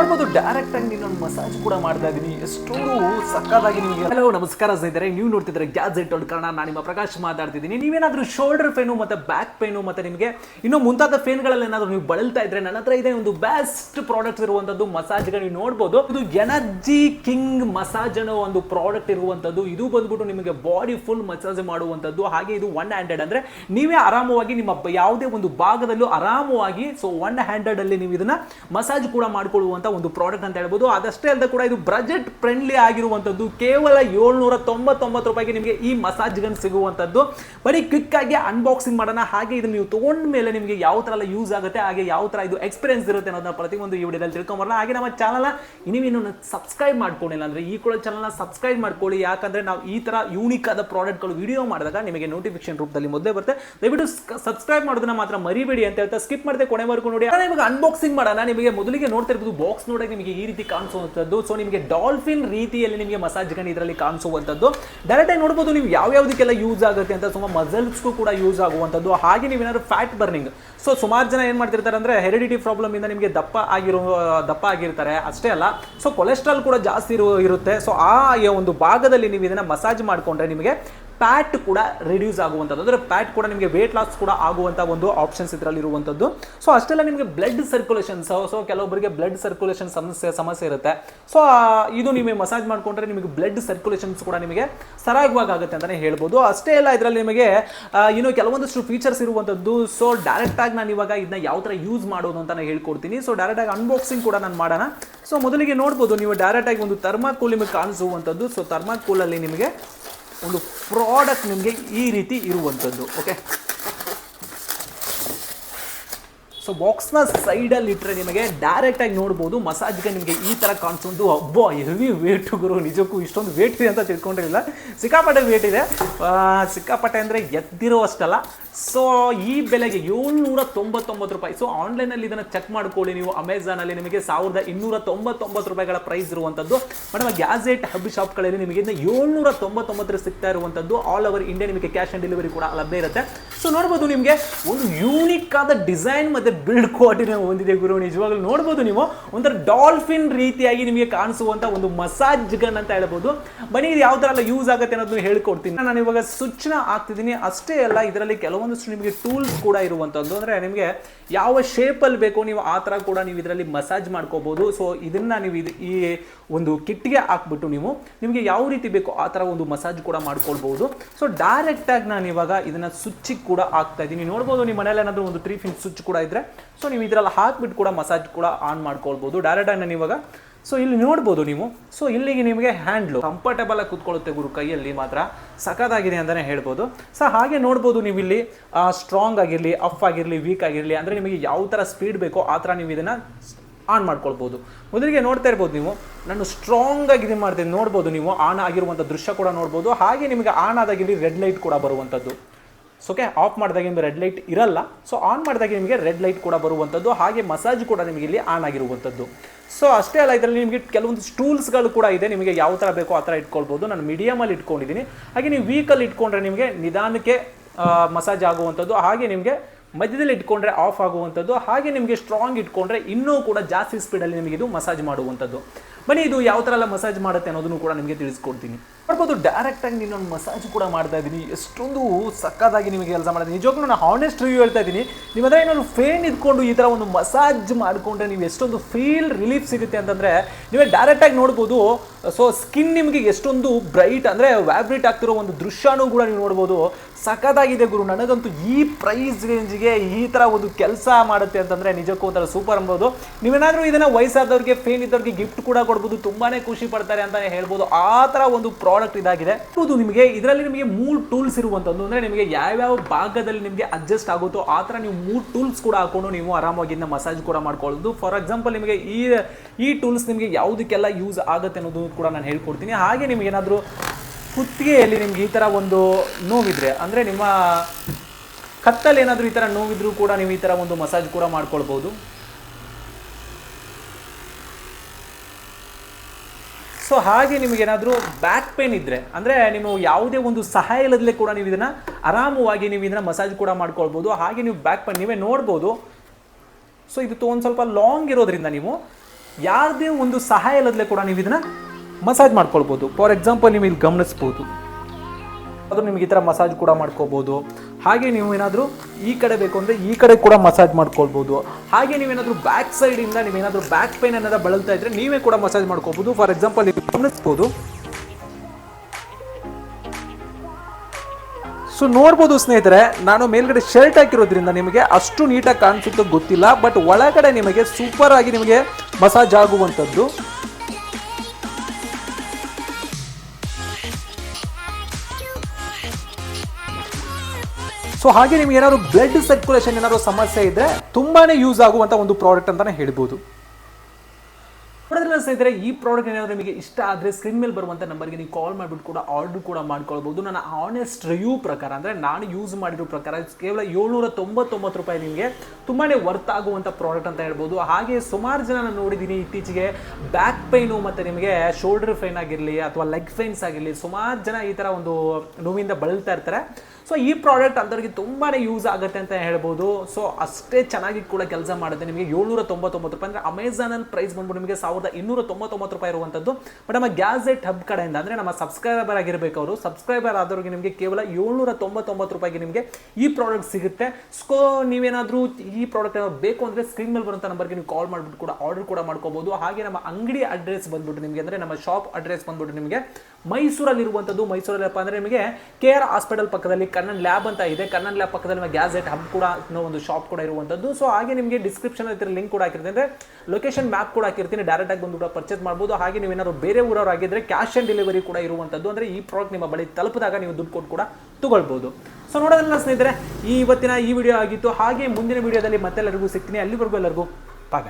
ನೋಡ್ಬೋದು ಡೈರೆಕ್ಟ್ ಆಗಿ ನೀನು ಮಸಾಜ್ ಕೂಡ ಮಾಡ್ತಾ ಇದ್ದೀನಿ. ಎಷ್ಟು ಸಕ್ಕದಾಗಿ ನಿಮಗೆ ಹಲೋ ನಮಸ್ಕಾರ ಸ್ನೇಹಿತರೆ. ನೀವು ನೋಡ್ತಿದ್ರೆ ಗ್ಯಾಜೆಟ್ ಡಾಟ್ ಕಾರಣ ನಾನು ನಿಮ್ಮ ಪ್ರಕಾಶ್ ಮಾತಾಡ್ತಿದ್ದೀನಿ ನೀವೇನಾದ್ರೂ ಶೋಲ್ಡರ್ ಪೇನು ಮತ್ತು ಬ್ಯಾಕ್ ಪೇನು ಮತ್ತು ನಿಮಗೆ ಇನ್ನೂ ಮುಂತಾದ ಪೇನ್ಗಳಲ್ಲಿ ನೀವು ಬಳಲ್ತಾ ಇದ್ರೆ ನನ್ನ ಹತ್ರ ಇದೆ ಒಂದು ಬೆಸ್ಟ್ ಪ್ರಾಡಕ್ಟ್ ಇರುವಂಥದ್ದು ಮಸಾಜ್ಗೆ ನೀವು ನೋಡ್ಬೋದು. ಇದು ಎನರ್ಜಿ ಕಿಂಗ್ ಮಸಾಜ್ ಅನ್ನೋ ಒಂದು ಪ್ರಾಡಕ್ಟ್ ಇರುವಂಥದ್ದು ಇದು ಬಂದ್ಬಿಟ್ಟು ನಿಮಗೆ ಬಾಡಿ ಫುಲ್ ಮಸಾಜ್ ಮಾಡುವಂಥದ್ದು ಹಾಗೆ ಇದು ಒನ್ ಹ್ಯಾಂಡೆಡ್ ಅಂದರೆ ನೀವೇ ಆರಾಮವಾಗಿ ನಿಮ್ಮ ಯಾವುದೇ ಒಂದು ಭಾಗದಲ್ಲೂ ಆರಾಮವಾಗಿ ಸೊ ಒನ್ ಹ್ಯಾಂಡೆಡಲ್ಲಿ ನೀವು ಇದನ್ನು ಮಸಾಜ್ ಕೂಡ ಮಾಡಿಕೊಳ್ಳುವಂತ ಒಂದು ಪ್ರಾಡಕ್ಟ್ ಅಂತ ಹೇಳ್ಬೋದು. ಅದಷ್ಟೇ ಅಲ್ಲದೆ ಕೂಡ ಇದು ಬಜೆಟ್ ಫ್ರೆಂಡ್ಲಿ ಆಗಿರುವಂಥದ್ದು. ಕೇವಲ ಏಳ್ನೂರ ತೊಂಬತ್ತೊಂಬತ್ತು ರೂಪಾಯಿಗೆ ನಿಮಗೆ ಈ ಮಸಾಜ್ ಗನ್ ಸಿಗುವಂಥದ್ದು. ಬರೀ ಕ್ವಿಕ್ ಆಗಿ ಅನ್ಬಾಕ್ಸಿಂಗ್ ಮಾಡೋಣ. ಹಾಗೆ ಇದನ್ನು ನೀವು ತಗೊಂಡ ಮೇಲೆ ನಿಮಗೆ ಯಾವ ಥರ ಎಲ್ಲ ಯೂಸ್ ಆಗುತ್ತೆ, ಹಾಗೆ ಯಾವ ಥರ ಇದು ಎಕ್ಸ್ಪೀರಿಯನ್ಸ್ ಇರುತ್ತೆ ಅನ್ನೋದನ್ನ ಪ್ರತಿಯೊಂದು ಈ ವಿಡಿಯೋದಲ್ಲಿ ತಿಳ್ಕೊಂಬರೋಣ ಹಾಗೆ ನಮ್ಮ ಚಾನಲ್ನ ನೀವು ಇನ್ನೂ ಸಬ್ಸ್ಕ್ರೈಬ್ ಮಾಡ್ಕೊಂಡಿಲ್ಲ ಅಂದ್ರೆ ಈ ಕೂಡ ಚಾನಲ್ನ ಸಬ್ಸ್ಕ್ರೈಬ್ ಮಾಡ್ಕೊಳ್ಳಿ. ಯಾಕಂದರೆ ನಾವು ಈ ಥರ ಯೂನಿಕ್ ಆದ ಪ್ರಾಡಕ್ಟ್ಗಳು ವಿಡಿಯೋ ಮಾಡಿದಾಗ ನಿಮಗೆ ನೋಟಿಫಿಕೇಶನ್ ರೂಪದಲ್ಲಿ ಮೊದಲೇ ಬರುತ್ತೆ. ದಯವಿಟ್ಟು ಸಬ್ಸ್ಕ್ರೈಬ್ ಮಾಡೋದನ್ನ ಮಾತ್ರ ಮರಿಬೇಡಿ ಅಂತ ಹೇಳ್ತಾ ಸ್ಕಿಪ್ ಮಾಡದೆ ಕೊನೆವರೆಗೂ ನೋಡಿ. ಇವಾಗ ಅನ್ಬಾಕ್ಸಿಂಗ್ ಮಾಡೋಣ. ನಿಮಗೆ ಮೊದಲಿಗೆ ನೋಡ್ತಾ ಇರ್ಬೋದು ಬಾಕ್ಸ್ ನೋಡಕ್ಕೆ ನಿಮಗೆ ಈ ರೀತಿ ಕಾಣಿಸುವಂಥದ್ದು. ಸೊ ನಿಮಗೆ ಡಾಲ್ಫಿನ್ ರೀತಿಯಲ್ಲಿ ನಿಮಗೆ ಮಸಾಜ್ ಗನ್ ಇದರಲ್ಲಿ ಕಾಣಿಸುವಂಥದ್ದು. ಡೈರೆಕ್ಟ್ ಆಗಿ ನೋಡ್ಬೋದು ನೀವು ಯಾವ ಯಾವುದಕ್ಕೆಲ್ಲ ಯೂಸ್ ಆಗುತ್ತೆ ಅಂತ, ಸುಮಾರು ಮಸಲ್ಸ್ಗೂ ಕೂಡ ಯೂಸ್ ಆಗುವಂಥದ್ದು. ಹಾಗೆ ನೀವೇನಾದ್ರು ಫ್ಯಾಟ್ ಬರ್ನಿಂಗ್ ಸೊ ಸುಮಾರು ಜನ ಏನು ಮಾಡ್ತಿರ್ತಾರೆ ಅಂದರೆ ಹೆರಿಡಿಟಿ ಪ್ರಾಬ್ಲಮ್ ಇಂದ ನಿಮಗೆ ದಪ್ಪ ಆಗಿರೋ, ದಪ್ಪ ಆಗಿರ್ತಾರೆ. ಅಷ್ಟೇ ಅಲ್ಲ ಸೊ ಕೊಲೆಸ್ಟ್ರಾಲ್ ಕೂಡ ಜಾಸ್ತಿ ಇರು, ಇರುತ್ತೆ. ಸೊ ಆ ಒಂದು ಭಾಗದಲ್ಲಿ ನೀವು ಇದನ್ನ ಮಸಾಜ್ ಮಾಡಿಕೊಂಡ್ರೆ ನಿಮಗೆ ಪ್ಯಾಟ್ ಕೂಡ ರಿಡ್ಯೂಸ್ ಆಗುವಂಥದ್ದು. ಅಂದರೆ ಪ್ಯಾಟ್ ಕೂಡ ನಿಮಗೆ ವೇಟ್ ಲಾಸ್ ಕೂಡ ಆಗುವಂಥ ಒಂದು ಆಪ್ಷನ್ಸ್ ಇದರಲ್ಲಿ ಇರುವಂಥದ್ದು ಸೊ ಅಷ್ಟೆಲ್ಲ ನಿಮಗೆ ಬ್ಲಡ್ ಸರ್ಕ್ಯುಲೇಷನ್ ಸೊ ಸೊ ಕೆಲವೊಬ್ಬರಿಗೆ ಬ್ಲಡ್ ಸರ್ಕ್ಯುಲೇಷನ್ ಸಮಸ್ಯೆ ಸಮಸ್ಯೆ ಇರುತ್ತೆ. ಸೊ ಇದು ನಿಮಗೆ ಮಸಾಜ್ ಮಾಡಿಕೊಂಡ್ರೆ ನಿಮಗೆ ಬ್ಲಡ್ ಸರ್ಕ್ಯುಲೇಷನ್ಸ್ ಕೂಡ ನಿಮಗೆ ಸರಾಗವಾಗುತ್ತೆ ಅಂತಲೇ ಹೇಳ್ಬೋದು. ಅಷ್ಟೇ ಅಲ್ಲ, ಇದರಲ್ಲಿ ನಿಮಗೆ ಇನ್ನೂ ಕೆಲವೊಂದಷ್ಟು ಫೀಚರ್ಸ್ ಇರುವಂಥದ್ದು. ಸೊ ಡೈರೆಕ್ಟಾಗಿ ನಾನು ಇವಾಗ ಇದನ್ನ ಯಾವ ಥರ ಯೂಸ್ ಮಾಡೋದು ಅಂತಲೇ ಹೇಳ್ಕೊಡ್ತೀನಿ. ಸೊ ಡೈರೆಕ್ಟಾಗಿ ಅನ್ಬಾಕ್ಸಿಂಗ್ ಕೂಡ ನಾನು ಮಾಡೋಣ. ಸೊ ಮೊದಲಿಗೆ ನೋಡ್ಬೋದು, ನೀವು ಡೈರೆಕ್ಟಾಗಿ ಒಂದು ಥರ್ಮಾಕೂಲ್ ನಿಮಗೆ ಕಾಣಿಸುವಂಥದ್ದು. ಸೊ ಥರ್ಮಾಕೂಲಲ್ಲಿ ನಿಮಗೆ ಒಂದು ಪ್ರಾಡಕ್ಟ್ ನಿಮಗೆ ಈ ರೀತಿ ಇರುವಂಥದ್ದು ಓಕೆ ಸೊ ಬಾಕ್ಸ್ನ ಸೈಡಲ್ಲಿ ಇಟ್ಟರೆ ನಿಮಗೆ ಡೈರೆಕ್ಟಾಗಿ ನೋಡ್ಬೋದು ಮಸಾಜ್ಗೆ ನಿಮಗೆ ಈ ಥರ ಕಾಣಿಸೋದು ಅಬ್ಬಾ ಹೆವಿ ವೇಟ್ ಗುರು, ನಿಜಕ್ಕೂ ಇಷ್ಟೊಂದು ವೇಟ್ ಇದೆ ಅಂತ ತಿಳ್ಕೊಂಡಿರಲಿಲ್ಲ. ಸಿಕ್ಕಾಪಟ್ಟೆ ವೇಟ್ ಇದೆ. ಸಿಕ್ಕಾಪಟ್ಟೆ ಅಂದರೆ ಎದ್ದಿರೋ ಅಷ್ಟಲ್ಲ ಸೊ ಈ ಬೆಲೆಗೆ ಏಳ್ನೂರ ತೊಂಬತ್ತೊಂಬತ್ತು ರೂಪಾಯಿ. ಸೊ ಆನ್ಲೈನಲ್ಲಿ ಇದನ್ನು ಚೆಕ್ ಮಾಡ್ಕೊಳ್ಳಿ ನೀವು. ಅಮೆಝಾನಲ್ಲಿ ನಿಮಗೆ ಸಾವಿರದ ಇನ್ನೂರ ತೊಂಬತ್ತೊಂಬತ್ತು ರೂಪಾಯಿಗಳ ಪ್ರೈಸ್ ಇರುವಂಥದ್ದು ಮೇಡಮ್ ಗ್ಯಾಜೆಟ್ ಹಬ್ ಶಾಪ್ಗಳಲ್ಲಿ ನಿಮಗೆ ಏಳ್ನೂರ ತೊಂಬತ್ತೊಂಬತ್ತರ ಸಿಗ್ತಾ ಇರುವಂಥದ್ದು ಆಲ್ ಓವರ್ ಇಂಡಿಯಾ ನಿಮಗೆ ಕ್ಯಾಶ್ ಆನ್ ಡೆಲಿವರಿ ಕೂಡ ಲಭ್ಯ ಇರುತ್ತೆ. ಸೊ ನೋಡ್ಬೋದು ನಿಮಗೆ ಒಂದು ಯೂನಿಕ್ ಆದ ಡಿಸೈನ್ ಮತ್ತೆ ಬಿಲ್ಡ್ ಕ್ವಾಲಿಟಿನ ಹೊಂದಿದೆ ಗುರು. ನಿಜವಾಗ್ಲೂ ನೋಡ್ಬೋದು ನೀವು. ಒಂಥರ ಡಾಲ್ಫಿನ್ ರೀತಿಯಾಗಿ ನಿಮಗೆ ಕಾಣಿಸುವಂತ ಒಂದು ಮಸಾಜ್ ಗನ್ ಅಂತ ಹೇಳ್ಬೋದು. ಬನ್ನಿ, ಇದು ಯಾವ ಯೂಸ್ ಆಗುತ್ತೆ ಅನ್ನೋದನ್ನು ಹೇಳ್ಕೊಡ್ತೀನಿ. ನಾನು ಇವಾಗ ಸ್ವಿಚ್ನ ಹಾಕ್ತಿದ್ದೀನಿ ಅಷ್ಟೇ ಅಲ್ಲ, ಇದರಲ್ಲಿ ಕೆಲವೊಂದಷ್ಟು ನಿಮಗೆ ಟೂಲ್ಸ್ ಕೂಡ ಇರುವಂಥದ್ದು ಅಂದರೆ ನಿಮಗೆ ಯಾವ ಶೇಪಲ್ಲಿ ಬೇಕೋ ನೀವು ಆ ಥರ ಕೂಡ ನೀವು ಇದರಲ್ಲಿ ಮಸಾಜ್ ಮಾಡ್ಕೋಬೋದು. ಸೊ ಇದನ್ನ ನೀವು ಇದು ಈ ಒಂದು ಕಿಟ್ಗೆ ಹಾಕ್ಬಿಟ್ಟು ನೀವು ನಿಮಗೆ ಯಾವ ರೀತಿ ಬೇಕೋ ಆ ಥರ ಒಂದು ಮಸಾಜ್ ಕೂಡ ಮಾಡ್ಕೊಳ್ಬೋದು. ಸೊ ಡೈರೆಕ್ಟಾಗಿ ನಾನು ಇವಾಗ ಇದನ್ನು ಸ್ವಿಚ್ಚಿಗೆ ಕೂಡ ಹಾಕ್ತಾ ಇದ್ದೀನಿ. ನೋಡ್ಬೋದು ನಿಮ್ಮ ಮನೇಲಿ ಏನಾದರೂ ಒಂದು ತ್ರೀ ಫಿನ್ ಸ್ವಿಚ್ ಕೂಡ ಇದ್ದರೆ ಸೊ ನೀವು ಇದರಲ್ಲಿ ಹಾಕ್ಬಿಟ್ಟು ಕೂಡ ಮಸಾಜ್ ಕೂಡ ಆನ್ ಮಾಡ್ಕೊಳ್ಬೋದು. ಡೈರೆಕ್ಟಾಗಿ ನಾನು ಇವಾಗ ಸೊ ಇಲ್ಲಿ ನೋಡ್ಬೋದು ನೀವು. ಸೊ ಇಲ್ಲಿಗೆ ನಿಮಗೆ ಹ್ಯಾಂಡ್ಲು ಕಂಫರ್ಟಬಲ್ ಆಗಿ ಕೂತ್ಕೊಳ್ಳುತ್ತೆ ಗುರು ಕೈಯಲ್ಲಿ ಮಾತ್ರ. ಸಖತ್ತಾಗಿದೆ ಅಂತಲೇ ಹೇಳ್ಬೋದು. ಸೊ ಹಾಗೆ ನೋಡ್ಬೋದು ನೀವು ಇಲ್ಲಿ ಸ್ಟ್ರಾಂಗ್ ಆಗಿರಲಿ ಅಫ್ ಆಗಿರಲಿ ವೀಕ್ ಆಗಿರಲಿ, ಅಂದರೆ ನಿಮಗೆ ಯಾವ ಥರ ಸ್ಪೀಡ್ ಬೇಕೋ ಆ ಥರ ನೀವು ಇದನ್ನು ಆನ್ ಮಾಡ್ಕೊಳ್ಬೋದು. ಮೊದಲಿಗೆ ನೋಡ್ತಾ ಇರ್ಬೋದು ನೀವು. ನಾನು ಸ್ಟ್ರಾಂಗ್ ಆಗಿ ಇದು ಮಾಡ್ತೀನಿ. ನೋಡ್ಬೋದು ನೀವು ಆನ್ ಆಗಿರುವಂಥ ದೃಶ್ಯ ಕೂಡ ನೋಡ್ಬೋದು. ಹಾಗೆ ನಿಮಗೆ ಆನ್ ಆದಾಗ ಇಲ್ಲಿ ರೆಡ್ ಲೈಟ್ ಕೂಡ ಬರುವಂಥದ್ದು ಸೊ ಓಕೆ ಆಫ್ ಮಾಡಿದಾಗ ನಿಮಗೆ ರೆಡ್ ಲೈಟ್ ಇರಲ್ಲ. ಸೊ ಆನ್ ಮಾಡಿದಾಗ ನಿಮಗೆ ರೆಡ್ ಲೈಟ್ ಕೂಡ ಬರುವಂಥದ್ದು ಹಾಗೆ ಮಸಾಜ್ ಕೂಡ ನಿಮಗೆ ಇಲ್ಲಿ ಆನ್ ಆಗಿರುವಂಥದ್ದು ಸೊ ಅಷ್ಟೇ ಅಲ್ಲ, ಇದರಲ್ಲಿ ನಿಮಗೆ ಕೆಲವೊಂದು ಸ್ಟೂಲ್ಸ್ಗಳು ಕೂಡ ಇದೆ. ನಿಮಗೆ ಯಾವ ಥರ ಬೇಕೋ ಆ ಥರ ಇಟ್ಕೊಳ್ಬೋದು. ನಾನು ಮೀಡಿಯಮಲ್ಲಿ ಇಟ್ಕೊಂಡಿದ್ದೀನಿ. ಹಾಗೆ ನೀವು ವೀಕಲ್ಲಿ ಇಟ್ಕೊಂಡ್ರೆ ನಿಮಗೆ ನಿಧಾನಕ್ಕೆ ಮಸಾಜ್ ಆಗುವಂಥದ್ದು, ಹಾಗೆ ನಿಮಗೆ ಮಧ್ಯದಲ್ಲಿ ಇಟ್ಕೊಂಡ್ರೆ ಆಫ್ ಆಗುವಂಥದ್ದು, ಹಾಗೆ ನಿಮಗೆ ಸ್ಟ್ರಾಂಗ್ ಇಟ್ಕೊಂಡ್ರೆ ಇನ್ನೂ ಕೂಡ ಜಾಸ್ತಿ ಸ್ಪೀಡಲ್ಲಿ ನಿಮಗೆ ಇದು ಮಸಾಜ್ ಮಾಡುವಂಥದ್ದು. ಬನ್ನಿ, ಇದು ಯಾವ ಥರ ಎಲ್ಲ ಮಸಾಜ್ ಮಾಡುತ್ತೆ ಅನ್ನೋದನ್ನು ಕೂಡ ನಿಮಗೆ ತಿಳಿಸ್ಕೊಡ್ತೀನಿ. ನೋಡ್ಬೋದು ಡೈರೆಕ್ಟಾಗಿ ನೀನು ಮಸಾಜ್ ಕೂಡ ಮಾಡ್ತಾ ಇದ್ದೀನಿ. ಎಷ್ಟೊಂದು ಸಕ್ಕತ್ತಾಗಿ ನಿಮಗೆ ಕೆಲಸ ಮಾಡಿದೆ ನಿಜವಾಗ್ಲೂ ನಾನು ಹಾನೆಸ್ಟ್ ರಿವ್ಯೂ ಹೇಳ್ತಾ ಇದ್ದೀನಿ. ನಿಮ್ಮ ಹತ್ರ ಫೇನ್ ಇದ್ಕೊಂಡು ಈ ಥರ ಒಂದು ಮಸಾಜ್ ಮಾಡಿಕೊಂಡ್ರೆ ನೀವು ಎಷ್ಟೊಂದು ಫೀಲ್ ರಿಲೀಫ್ ಸಿಗುತ್ತೆ ಅಂತಂದರೆ, ನೀವೇ ಡೈರೆಕ್ಟಾಗಿ ನೋಡ್ಬೋದು. ಸೊ ಸ್ಕಿನ್ ನಿಮಗೆ ಎಷ್ಟೊಂದು ಬ್ರೈಟ್ ಅಂದರೆ ವ್ಯಾಬ್ರೇಟ್ ಆಗ್ತಿರೋ ಒಂದು ದೃಶ್ಯನೂ ಕೂಡ ನೀವು ನೋಡ್ಬೋದು. ಸಖತ್ತಾಗಿದೆ ಗುರು. ನನಗಂತೂ ಈ ಪ್ರೈಸ್ ರೇಂಜ್ಗೆ ಈ ಥರ ಒಂದು ಕೆಲಸ ಮಾಡುತ್ತೆ ಅಂತಂದರೆ ನಿಜಕ್ಕೂ ಒಂಥರ ಸೂಪರ್ ಅನ್ಬೋದು. ನೀವೇನಾದರೂ ಇದನ್ನು ವಯಸ್ಸಾದವ್ರಿಗೆ ಫೇನ್ ಇದ್ದವ್ರಿಗೆ ಗಿಫ್ಟ್ ಕೂಡ ಕೊಡ್ಬೋದು. ತುಂಬಾನೇ ಖುಷಿ ಪಡ್ತಾರೆ ಅಂತಲೇ ಹೇಳ್ಬೋದು. ಆ ಥರ ಒಂದು ಪ್ರಾಡಕ್ಟ್ ಇದಾಗಿದೆ. ಹೌದು, ನಿಮಗೆ ಇದರಲ್ಲಿ ನಿಮಗೆ ಮೂರು ಟೂಲ್ಸ್ ಇರುವಂಥದ್ದು ಅಂದರೆ ನಿಮಗೆ ಯಾವ್ಯಾವ ಭಾಗದಲ್ಲಿ ನಿಮಗೆ ಅಡ್ಜಸ್ಟ್ ಆಗುತ್ತೋ ಆ ಥರ ನೀವು ಮೂರು ಟೂಲ್ಸ್ ಕೂಡ ಹಾಕೊಂಡು ನೀವು ಆರಾಮಾಗಿ ಮಸಾಜ್ ಕೂಡ ಮಾಡ್ಕೊಳ್ಳೋದು. ಫಾರ್ ಎಕ್ಸಾಂಪಲ್ ನಿಮಗೆ ಈ ಈ ಟೂಲ್ಸ್ ನಿಮಗೆ ಯಾವುದಕ್ಕೆಲ್ಲ ಯೂಸ್ ಆಗುತ್ತೆ ಅನ್ನೋದು ಕೂಡ ನಾನು ಹೇಳ್ಕೊಡ್ತೀನಿ. ಹಾಗೆ ನಿಮಗೆ ಏನಾದರೂ ಕುತ್ತಿಗೆಯಲ್ಲಿ ನಿಮ್ಗೆ ಈ ಥರ ಒಂದು ನೋವಿದ್ರೆ, ಅಂದರೆ ನಿಮ್ಮ ಕತ್ತಲ್ಲಿ ಏನಾದರೂ ಈ ಥರ ನೋವಿದ್ರೂ ಕೂಡ ನೀವು ಈ ಥರ ಒಂದು ಮಸಾಜ್ ಕೂಡ ಮಾಡ್ಕೊಳ್ಬೋದು. ಸೊ ಹಾಗೆ ನಿಮಗೇನಾದರೂ ಬ್ಯಾಕ್ ಪೇನ್ ಇದ್ದರೆ ಅಂದರೆ ನೀವು ಯಾವುದೇ ಒಂದು ಸಹಾಯ ಇಲ್ಲದಲೇ ಕೂಡ ನೀವು ಇದನ್ನು ಆರಾಮವಾಗಿ ನೀವು ಇದನ್ನು ಮಸಾಜ್ ಕೂಡ ಮಾಡ್ಕೊಳ್ಬೋದು. ಹಾಗೆ ನೀವು ಬ್ಯಾಕ್ ಪೇನ್ ನೀವೇ ನೋಡ್ಬೋದು. ಸೊ ಇದು ಒಂದು ಸ್ವಲ್ಪ ಲಾಂಗ್ ಇರೋದ್ರಿಂದ ನೀವು ಯಾವುದೇ ಒಂದು ಸಹಾಯ ಇಲ್ಲದಲೇ ಕೂಡ ನೀವು ಇದನ್ನು ಮಸಾಜ್ ಮಾಡ್ಕೊಳ್ಬೋದು. ಫಾರ್ ಎಕ್ಸಾಂಪಲ್ ನೀವು ಇಲ್ಲಿ ಗಮನಿಸ್ಬೋದು. ಅದು ನಿಮಗೆ ಈ ಥರ ಮಸಾಜ್ ಕೂಡ ಮಾಡ್ಕೋಬೋದು ಹಾಗೆ ನೀವು ಏನಾದರೂ ಈ ಕಡೆ ಬೇಕು ಅಂದರೆ ಈ ಕಡೆ ಕೂಡ ಮಸಾಜ್ ಮಾಡ್ಕೊಳ್ಬೋದು. ಹಾಗೆ ನೀವೇನಾದರೂ ಬ್ಯಾಕ್ ಸೈಡಿಂದ ನೀವೇನಾದರೂ ಬ್ಯಾಕ್ ಪೇನ್ ಏನಾದ್ರು ಬಳಲ್ತಾ ಇದ್ರೆ ನೀವೇ ಕೂಡ ಮಸಾಜ್ ಮಾಡ್ಕೋಬೋದು ಫಾರ್ ಎಕ್ಸಾಂಪಲ್ ನೀವು ಗಮನಿಸ್ಬೋದು. ಸೊ ನೋಡ್ಬೋದು ಸ್ನೇಹಿತರೆ, ನಾನು ಮೇಲ್ಗಡೆ ಶರ್ಟ್ ಹಾಕಿರೋದ್ರಿಂದ ನಿಮಗೆ ಅಷ್ಟು ನೀಟಾಗಿ ಕಾಣಿಸುತ್ತೋ ಗೊತ್ತಿಲ್ಲ ಬಟ್ ಒಳಗಡೆ ನಿಮಗೆ ಸೂಪರ್ ಆಗಿ ನಿಮಗೆ ಮಸಾಜ್ ಆಗುವಂಥದ್ದು. ಸೊ ಹಾಗೆ ನಿಮ್ಗೆ ಏನಾದ್ರು ಬ್ಲಡ್ ಸರ್ಕ್ಯುಲೇಷನ್ ಏನಾದ್ರು ಸಮಸ್ಯೆ ಇದ್ರೆ ತುಂಬಾನೇ ಯೂಸ್ ಆಗುವಂತ ಒಂದು ಪ್ರಾಡಕ್ಟ್ ಅಂತಾನೆ ಹೇಳ್ಬೋದು. ನೋಡಿದ್ರಲ್ಲ ಸ್ನೇಹಿತರೆ, ಈ ಪ್ರಾಡಕ್ಟ್ ಏನಾದ್ರು ನಿಮಗೆ ಇಷ್ಟ ಆದರೆ ಸ್ಕ್ರೀನ್ ಮೇಲೆ ಬರುವಂಥ ನಂಬರ್ಗೆ ನೀವು ಕಾಲ್ ಮಾಡಿಬಿಟ್ಟು ಕೂಡ ಆರ್ಡರ್ ಕೂಡ ಮಾಡ್ಕೊಳ್ಬೋದು ನನ್ನ ಆನೆಸ್ಟ್ ರಿವ್ಯೂ ಪ್ರಕಾರ ಅಂದರೆ ನಾನು ಯೂಸ್ ಮಾಡಿರೋ ಪ್ರಕಾರ ಕೇವಲ ಏಳ್ನೂರ ತೊಂಬತ್ತೊಂಬತ್ತು ರೂಪಾಯಿ ನಿಮಗೆ ತುಂಬಾ ವರ್ತ್ ಆಗುವಂಥ ಪ್ರಾಡಕ್ಟ್ ಅಂತ ಹೇಳ್ಬೋದು. ಹಾಗೆ ಸುಮಾರು ಜನ ನಾನು ನೋಡಿದ್ದೀನಿ ಇತ್ತೀಚೆಗೆ ಬ್ಯಾಕ್ ಪೈನು ಮತ್ತು ನಿಮಗೆ ಶೋಲ್ಡರ್ ಪೈನ್ ಆಗಿರಲಿ ಅಥವಾ ಲೆಗ್ ಪೈನ್ಸ್ ಆಗಿರಲಿ, ಸುಮಾರು ಜನ ಈ ಥರ ಒಂದು ನೋವಿಂದ ಬಳಲ್ತಾ ಇರ್ತಾರೆ. ಸೊ ಈ ಪ್ರಾಡಕ್ಟ್ ಅಂಥವ್ರಿಗೆ ತುಂಬಾ ಯೂಸ್ ಆಗುತ್ತೆ ಅಂತ ಹೇಳ್ಬೋದು. ಸೊ ಅಷ್ಟೇ ಚೆನ್ನಾಗಿ ಕೂಡ ಕೆಲಸ ಮಾಡುತ್ತೆ. ನಿಮಗೆ ಏಳ್ನೂರ ತೊಂಬತ್ತೊಂಬತ್ತು ರೂಪಾಯಿ ಅಂದರೆ ಅಮೆಝಾನಲ್ಲಿ ಪ್ರೈಸ್ ಬಂದ್ಬಿಟ್ಟು ನಿಮಗೆ ಸಾವಿರದ ಇನ್ನೂರ ತೊಂಬತ್ತೊಂಬತ್ತು ರೂಪಾಯಿ ಇರುವಂಥದ್ದು ಬಟ್ ನಮ್ಮ ಗ್ಯಾಜೆಟ್ ಹಬ್ ಕಡೆಯಿಂದ, ಅಂದರೆ ನಮ್ಮ ಸಬ್ಸ್ಕ್ರೈಬರ್ ಆಗಿರಬೇಕು ಅವರು ಸಬ್ಸ್ಕ್ರೈಬರ್ ಆದವ್ರಿಗೆ ನಿಮಗೆ ಕೇವಲ ಏಳ್ನೂರ ತೊಂಬತ್ತೊಂಬತ್ತು ರೂಪಾಯಿಗೆ ನಿಮಗೆ ಈ ಪ್ರಾಡಕ್ಟ್ ಸಿಗುತ್ತೆ. ಸ್ಕೋ ನೀವೇನಾದರೂ ಈ ಪ್ರಾಡಕ್ಟ್ ಬೇಕು ಅಂದರೆ ಸ್ಕ್ರೀನ್ ಮೇಲೆ ಬರುವಂಥ ನಂಬರ್ಗೆ ನೀವು ಕಾಲ್ ಮಾಡಿಬಿಟ್ಟು ಕೂಡ ಆರ್ಡರ್ ಕೂಡ ಮಾಡ್ಕೋಬೋದು. ಹಾಗೆ ನಮ್ಮ ಅಂಗಡಿ ಅಡ್ರೆಸ್ ಬಂದ್ಬಿಟ್ಟು ನಿಮಗೆ ಅಂದರೆ ನಮ್ಮ ಶಾಪ್ ಅಡ್ರೆಸ್ ಬಂದ್ಬಿಟ್ಟು ನಿಮಗೆ ಮೈಸೂರಲ್ಲಿ ಇರುವಂಥದ್ದು ಮೈಸೂರಲ್ಲಪ್ಪ ಅಂದರೆ ನಿಮಗೆ ಕೆ ಆರ್ ಹಾಸ್ಪಿಟಲ್ ಪಕ್ಕದಲ್ಲಿ ಕಣ್ಣನ್ ಲ್ಯಾಬ್ ಅಂತ ಇದೆ. ಕಣ್ಣನ್ ಲ್ಯಾಬ್ ಪಕ್ಕದಲ್ಲಿ ನಮ್ಮ ಗ್ಯಾಸೆಟ್ ಹಬ್ ಕೂಡ ಒಂದು ಶಾಪ್ ಕೂಡ ಇರುವಂಥದ್ದು ಸೊ ಹಾಗೆ ನಿಮಗೆ ಡಿಸ್ಕ್ರಿಪ್ಷನ್ ಲಿಂಕ್ ಕೂಡ ಹಾಕಿರ್ತೀನಿ. ಅಂದರೆ ಲೊಕೇಶನ್ ಮ್ಯಾಪ್ ಕೂಡ ಹಾಕಿರ್ತೀನಿ. ಡೈರೆಕ್ಟ್ ಆಗಿ ಬಂದು ಪರ್ಚೇಸ್ ಮಾಡ್ಬೋದು. ಹಾಗೆ ನೀವೇನಾದ್ರು ಬೇರೆ ಊರವ್ರು ಆಗಿದ್ರೆ ಕ್ಯಾಶ್ ಆನ್ ಡೆಲಿವರಿ ಕೂಡ ಇರುವಂಥದ್ದು ಅಂದರೆ ಈ ಪ್ರಾಡಕ್ಟ್ ನಿಮ್ಮ ಬಳಿ ತಲುಪಿದಾಗ ನೀವು ದುಡ್ಡು ಕೊಟ್ಟು ಕೂಡ ತಗೊಳ್ಬೋದು. ಸೊ ನೋಡೋದಲ್ಲ ಸ್ನೇಹಿತರೆ? ಈ ಇವತ್ತಿನ ಈ ವಿಡಿಯೋ ಆಗಿತ್ತು. ಹಾಗೆ ಮುಂದಿನ ವಿಡಿಯೋದಲ್ಲಿ ಮತ್ತೆಲ್ಲರಿಗೂ ಸಿಗ್ತೀನಿ. ಅಲ್ಲಿವರೆಗೂ ಎಲ್ಲರಿಗೂ ಬಾಯ್